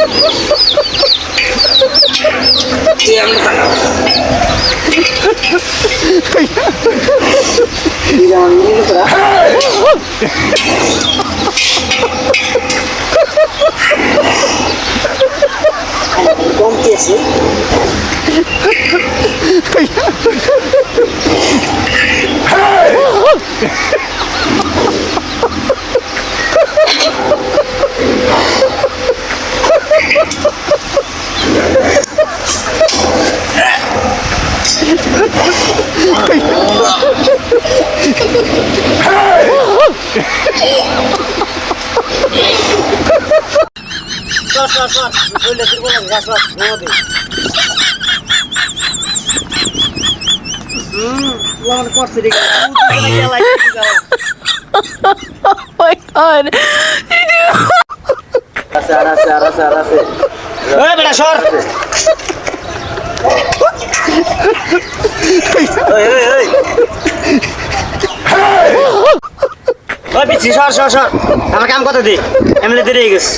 ワンピースはい my god. আর আছে আর আছে এই বেটা সর ওই পিছি সর সর সর। আমার কাম কত দি এমনি দেরি গেছে।